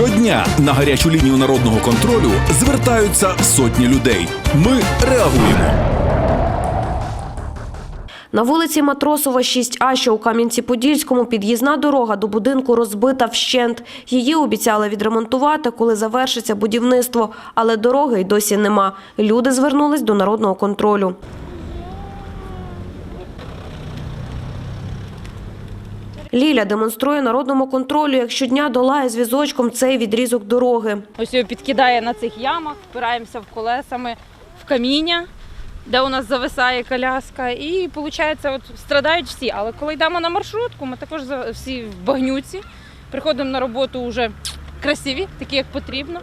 Щодня на гарячу лінію народного контролю звертаються сотні людей. Ми реагуємо. На вулиці Матросова, 6А, що у Кам'янці-Подільському, під'їзна дорога до будинку розбита вщент. Її обіцяли відремонтувати, коли завершиться будівництво, але дороги й досі нема. Люди звернулись до народного контролю. Ліля демонструє народному контролю, як щодня долає з візочком цей відрізок дороги. Ось його підкидає на цих ямах, впираємося в колесами в каміння, де у нас зависає коляска. І виходить, от страдають всі. Але коли йдемо на маршрутку, ми також всі в багнюці. Приходимо на роботу вже красиві, такі як потрібно.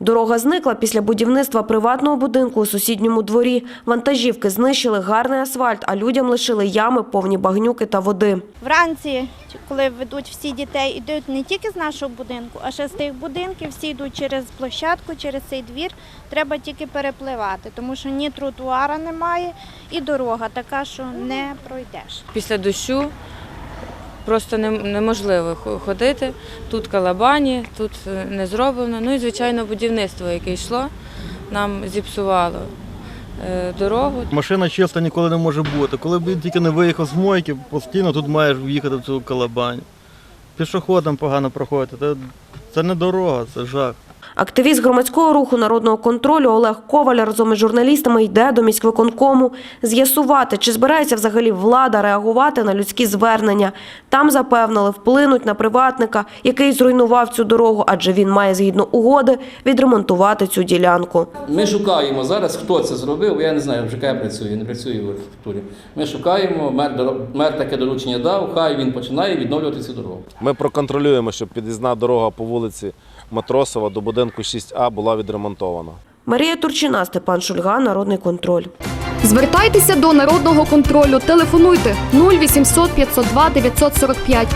Дорога зникла після будівництва приватного будинку у сусідньому дворі. Вантажівки знищили гарний асфальт, а людям лишили ями повні багнюки та води. Вранці, коли ведуть всі дітей, йдуть не тільки з нашого будинку, а ще з тих будинків, всі йдуть через площадку, через цей двір. Треба тільки перепливати, тому що ні тротуара немає, і дорога така, що не пройдеш. Після дощу просто неможливо ходити. Тут калабані, тут е, не зроблено. Ну і звичайно будівництво, яке йшло, нам зіпсувало е, дорогу. Машина чиста ніколи не може бути. Коли б він тільки не виїхав з мойки, постійно тут маєш в'їхати в цю калабань. Пішоходам погано проходити. Це не дорога, це жах. Активіст громадського руху народного контролю Олег Коваль разом із журналістами йде до міськвиконкому з'ясувати, чи збирається взагалі влада реагувати на людські звернення. Там запевнили, вплинуть на приватника, який зруйнував цю дорогу, адже він має згідно угоди відремонтувати цю ділянку. Ми шукаємо зараз, хто це зробив, я не знаю, в ЖК працює, не працює в архітектурі. Ми шукаємо, мер, мер таке доручення дав, хай він починає відновлювати цю дорогу. Ми проконтролюємо, щоб під'їзна дорога по вулиці Матросова до будинку 6А була відремонтована. Марія Турчина, Степан Шульга, Народний контроль. Звертайтеся до народного контролю. Телефонуйте 0800 502 945